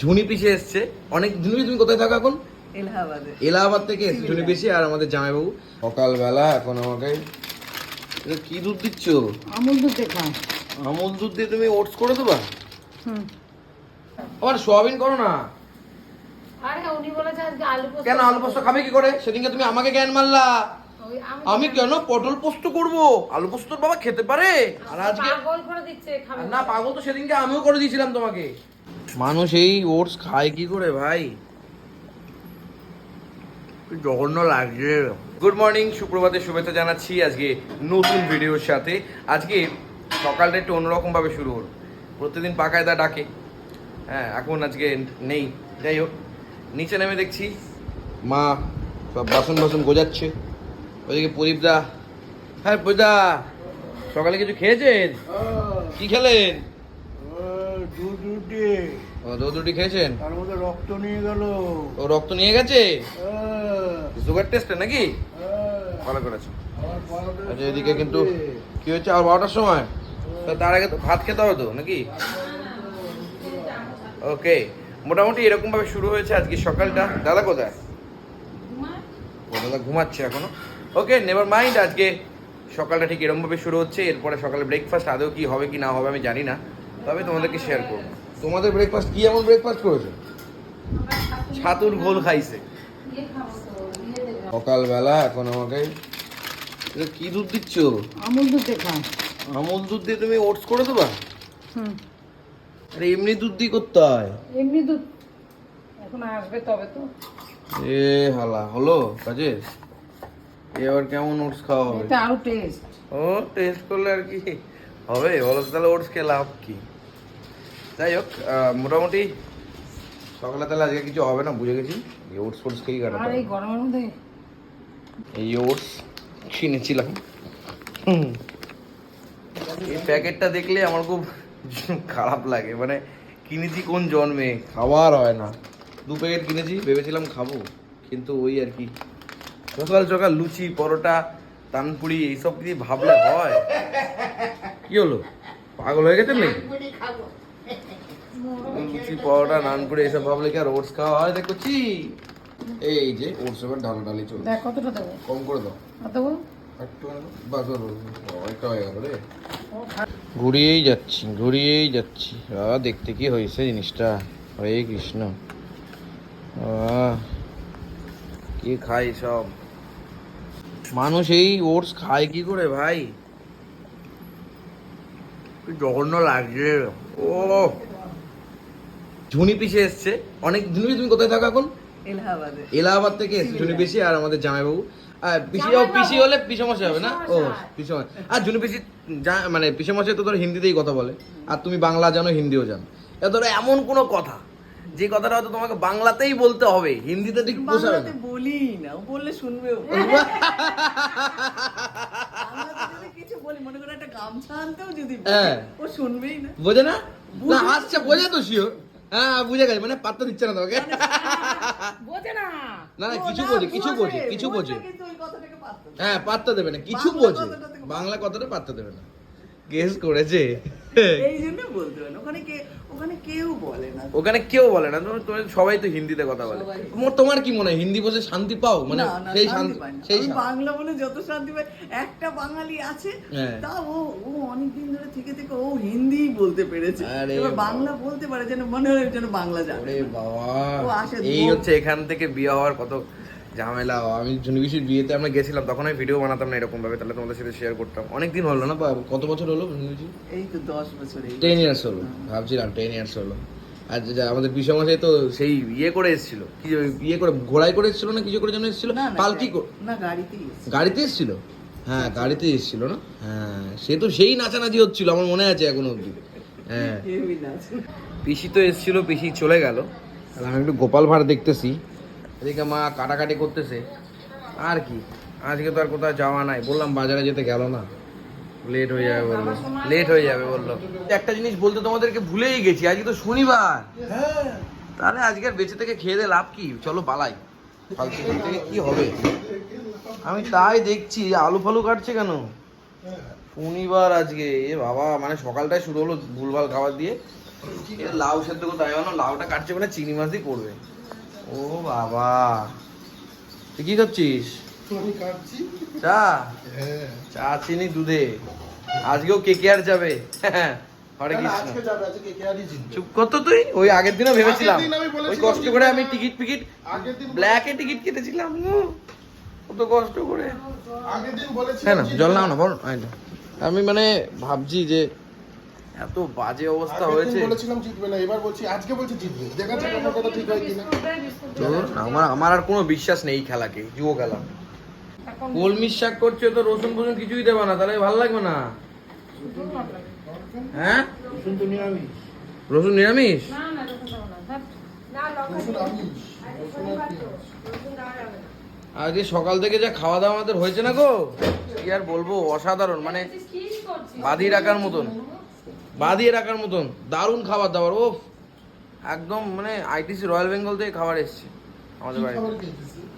ঝুনি পিসে এসছে। অনেক ঝুনি তুমি কোথায় থাকো এখন? এলাহাবাদে। এলাহাবাদ থেকে এসছে ঝুনি পিসি আর আমাদের জামাইবাবু। সকালবেলা এখন আমাকে এটা কি দুধ দিচ্ছ? আমুল দুধ দেখা আমুল দুধ দিয়ে তুমি ওটস করে দেবা? হুম। আবার সোয়াবিন করো না। আরে উনি বলেছে আজকে আলু পোস্ত কেন আলু পোস্ত খাবে কি করে? সেদিনকে তুমি আমাকে জ্ঞান মারলা। আমি আমি কেন পটল পোস্ত করব? আলু পোস্ত বাবা খেতে পারে। আর আজকে পাগল করে দিচ্ছে খাবে না। পাগল তো সেদিনকে আমিও করে দিয়েছিলাম তোমাকে। মানুষ এই ওটস খায় কি করে ভাই? জঘন্য লাগছে গুড মর্নিং সুপ্রভাতের শুভেচ্ছা জানাচ্ছি আজকে নতুন ভিডিওর সাথে। আজকে সকালটা একটু অন্যরকম ভাবে শুরু হলো। প্রতিদিন পাকায়দা ডাকে। হ্যাঁ এখন আজকে নেই। যাই হোক নিচে নেমে দেখছি। মা সব বাসন বাসন গোজাচ্ছে। ওইদিকে প্রদীপদা হ্যাঁ প্রদীপদা সকালে কিছু খেয়েছেন? কি খেলেন? ও দুধ রুটি খেয়েছেন? তার মধ্যে রক্ত নিয়ে গেল। ও রক্ত নিয়ে গেছে? সুগার টেস্টে নাকি? ভালো করেছ। আমার বারোটা আচ্ছা এদিকে কিন্তু কি হচ্ছে? আর বারোটার সময়? তার আগে তো ভাত খেতে হবে তো নাকি? ওকে মোটামুটি এরকম ভাবে শুরু হয়েছে আজকে সকালটা। দাদা কোথায়? ও দাদা ঘুমাচ্ছে এখনও। ওকে নেভার মাইন্ড আজকে সকালটা ঠিক এরকম ভাবে শুরু হচ্ছে। এরপরে সকালে ব্রেকফাস্ট আদৌ কি হবে কি না হবে আমি জানি না। তবে তোমাদেরকে শেয়ার করব। তোমাদের ব্রেকফাস্ট কি এমন ব্রেকফাস্ট করেছ? ছাতুর ঘোল খাইছে। সকালবেলা এখন আমাকে কি দুধ দিচ্ছ? আমুল দুধ দেখা আমুল দুধ দিয়ে তুমি ওটস করে দেবা? হুম। আরে এমনি দুধ দিয়ে করতে হয়। এমনি দুধ। এখন আসবে তবে তো। এ হালা হলো? কাজে এবার কেমন ওটস খাওয়া হবে? এটা আরও টেস্ট ও টেস্ট করলে আর কি? হবে বলো তাহলে ওটস খেয়ে লাভ কি? যাই হোক মোটামুটি সকালে তাহলে আজকে কিছু হবে না বুঝে গেছি। এই ওটস ফোটস খেয়েই কাটাতে আর এই গরমের মধ্যে? এই ওটস কিনেছিলাম এই প্যাকেটটা দেখলে আমার খুব খারাপ লাগে মানে কিনেছি কোন জন্মে? খাওয়ার হয় না। দু প্যাকেট কিনেছি ভেবেছিলাম খাব কিন্তু ওই আর কি। সকাল সকাল লুচি পরোটা তানপুরি এইসব কি ভাবলে হয়? কি হলো? পাগল হয়ে গেছেন নাকি? লুচি পরোটা নানপুরি এইসব ভাবলে কি আর ওটস খাওয়া হয় দেখছি এই যে ওটস এবার ঢালা ঢালি চলছে। দেখ কতটা দেবো? কম করে দাও। দেবো? একটু বাস হয়ে গেল রে। ঘুরিয়েই যাচ্ছি ঘুরিয়েই যাচ্ছি। আ দেখতে কি হয়েছে জিনিসটা? হরে কৃষ্ণ। আহ, কি খাই সব? মানুষ এই ওটস খায় কি করে ভাই? জঘন্য লাগছে। ও। ঝুনি পিসে এসছে। অনেক ঝুনি তুমি কোথায় থাকো এখন? এলাহাবাদে। এলাহাবাদ থেকে এসেছে ঝুনি পিসি আর আমাদের জামাইবাবু। আর পিসি পিসি হলে পিসমশাই হবে না? ও পিসমশাই। আর ঝুনি পিসি মানে পিসমশাই তো ধর হিন্দিতেই কথা বলে। আর তুমি বাংলা জানো হিন্দিও জানো। এ ধরো এমন কোনো কথা যে কথাটা হয়তো তোমাকে বাংলাতেই বলতে হবে হিন্দিতে ঠিক বলি না। ও বললে শুনবে ও বাংলাতে যদি কিছু বলি মনে করে একটা গামছা আনতেও যদি হ্যাঁ। ও শুনবেই না। বোঝে না? না আসছে বোঝে তো শিওর হ্যাঁ বুঝে গেছে মানে পাত্তা দিচ্ছে না তোমাকে। বোঝে না। না, না, কিছু বোঝে, কিছু বোঝে, কিছু বোঝে। হ্যাঁ পাত্তা দেবে না কিছু বাংলা বোঝে। বাংলা কথাটা পাত্তা দেবে না। গেস করেছে। এই জন্য বলতে ওখানে কে ওখানে কেউ বলে না। ওখানে কেউ বলে না। সবাই তো হিন্দিতে কথা বলে। তোমার- তোমার কি মনে হয়? হিন্দি বসে শান্তি পাও? মানে সেই শান্তি। সেই বাংলা বলে যত শান্তি পাই একটা বাঙালি আছে হ্যাঁ। তা ও ও অনেকদিন ধরে থেকে থেকে ও হিন্দি বলতে পেরেছে। আরে এবার বাংলা বলতে পারে যেন মনে হয় যেন বাংলা জানে। বাবা। ও আসে এই হচ্ছে এখান থেকে বিয়ে হওয়ার কত ঝামেলা আমি জুনিবিশির বিয়েতে আমরা গেছিলাম তখন আমি ভিডিও বানাতাম না এরকম ভাবে তাহলে তোমাদের সাথে শেয়ার করতাম। অনেক দিন হলো না বা কত বছর হলো জুনিবিশি এই তো দশ বছর টেন ইয়ার্স হলো ভাবছিলাম টেন ইয়ার্স হলো। আর যে আমাদের বিষমশাই তো সেই ইয়ে করে এসেছিল কি ইয়ে করে ঘোড়ায় করে এসেছিল না কিছু করে যেন এসেছিল? পালকি না এসেছে। গাড়িতে এসেছিল? হ্যাঁ গাড়িতে এসেছিল না? হ্যাঁ সে তো সেই নাচানাচি হচ্ছিল আমার মনে আছে এখনও অবধি। হ্যাঁ। পিসি তো এসেছিল পিসি চলে গেল। আমি একটু গোপাল ভাড় দেখতেছি। এদিকে মা কাটাকাটি করতেছে। আর কি? আজকে তো আর কোথাও যাওয়া নাই। বললাম বাজারে যেতে গেল না। লেট হয়ে যাবে বলল। লেট হয়ে যাবে বলল। একটা জিনিস বলতে তোমাদেরকে ভুলেই গেছি, আজকে তো শনিবার। তাহলে আজকে আর বেঁচে থেকে খেয়ে লাভ কি? চলো পালাই। ফালতু থেকে কি হবে? আমি তাই দেখছি, আলু ফালু কাটছে কেন? শনিবার আজকে। এ বাবা মানে সকালটাই শুরু হলো ভুলভাল খাবার দিয়ে। লাউ সেদ্ধ করতে ভাবলাম লাউটা কাটছে মানে চিনি মাছ দিয়ে করবে। ও বাবা। তুই কি করছিস? চা? হ্যাঁ। চা চিনি দুধে। আজকেও কে কে আর যাবে হরে কৃষ্ণ চুপ কর তো তুই। ওই আগের দিনও ভেবেছিলাম। ওই কষ্ট করে আমি টিকিট দিন ব্ল্যাকে টিকিট কেটেছিলাম। কত কষ্ট করে। হ্যাঁ না জল নাও না বল। আমি মানে ভাবছি যে এত বাজে অবস্থা হয়েছে। বলেছিলাম জিতবে না এবার বলছি আজকে বলছি জিতবে। দেখা যাক আমার কথা ঠিক হয় কিনা। তোর আমার আমার আর কোনো বিশ্বাস নেই খেলাকে জুয়ো খেলা। কলমির শাক করছে তো রসুন ফসুন কিছুই দেবে না তাহলে ভালো লাগবে না। হ্যাঁ? রসুন তো নিরামিষ। রসুন নিরামিষ? যাবে। আজকে সকাল থেকে যা খাওয়া দাওয়া আমাদের হয়েছে না গো? কি আর বলব অসাধারণ মানে? বাঁধিয়ে রাখার মতন। বাঁধিয়ে রাখার মতন দারুণ খাবার দাবার ও একদম মানে আইটিসি রয়্যাল বেঙ্গল থেকে খাবার এসছে আমাদের বাড়িতে। খাবার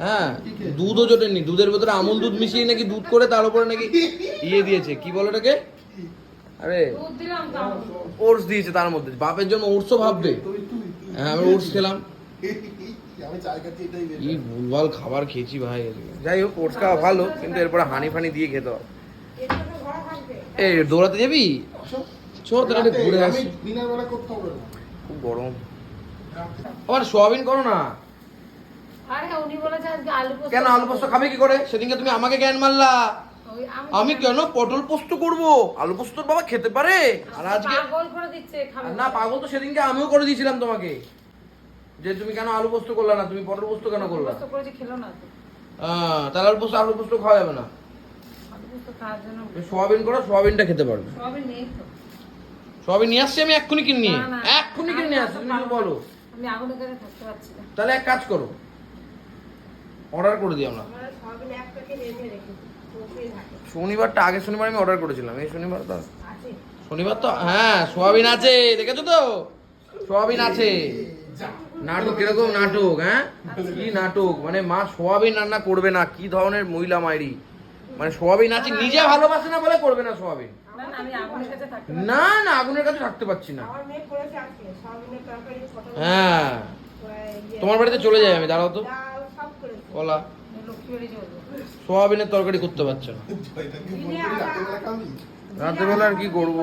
হ্যাঁ দুধও জোটেনি দুধের ভেতরে আমুল দুধ মিশিয়ে নাকি দুধ করে তার উপরে নাকি ইয়ে দিয়েছে কি বলে ওটাকে? আরে দুধ দিলাম তাও। ওটস দিয়েছে তার মধ্যে বাপের জন্য ওটসও ভাববে। হ্যাঁ আমি ওটস খেলাম। কি ভুলভাল খাবার খেয়েছি ভাই যাই হোক ওটস খাওয়া ভালো কিন্তু এরপরে হানি ফানি দিয়ে খেতে হবে। এই দৌড়াতে যাবি? চো তাহলে ঘুরে আসি। দিনের বেলা করতে হবে খুব গরম। আবার সোয়াবিন করো না। আরে হ্যাঁ, উনি বলেছে আজকে আলু পোস্ত কেন আলু পোস্ত খাবে কি করে? সেদিনকে তুমি আমাকে জ্ঞান মারলা। আমি কেন পটল পোস্ত করব? আলু পোস্ত বাবা খেতে পারে। আর আজকে পাগল করে দিচ্ছে খাবে না পাগল তো সেদিনকে আমিও করে দিয়েছিলাম তোমাকে। যে তুমি কেন আলু পোস্ত করলা না? তুমি পটল পোস্ত কেন করলা? পোস্ত করেছে খেলো না তাহলে আলু পোস্ত আলু পোস্ত খাওয়া যাবে না। সোয়াবিন করো সোয়াবিনটা খেতে পারবে। সবই নেই তো। সোয়াবিন নিয়ে আসছি আমি এক্ষুনি কিনে নিয়ে। এক্ষুনি কিনে নিয়ে আসছি তুমি বলো। আমি আগুনের কাছে থাকতে পারছি না। তাহলে এক কাজ করো। অর্ডার করে দিই আমরা সবই শনিবারটা আগের শনিবার আমি অর্ডার করেছিলাম এই শনিবার তো শনিবার তো হ্যাঁ সোয়াবিন আছে দেখেছ তো? সোয়াবিন আছে। নাটক কীরকম নাটক হ্যাঁ? কি নাটক? মানে মা সোয়াবিন রান্না করবে না কি ধরনের মহিলা মাইরি? মানে সোয়াবিন আছে নিজে ভালোবাসে না বলে করবে না সোয়াবিন? না না আমি আগুনের কাছে থাকতে না। না আগুনের কাছে থাকতে পারছি না। আমার মেয়ে করেছে আজকে সয়াবিনের তরকারি পটল হ্যাঁ। ইয়ে, তোমার বাড়িতে চলে যাই আমি দাঁড়াও তো। বলা সোয়াবিনের তরকারি করতে পারছে না। রাতের বেলা আর কি করব?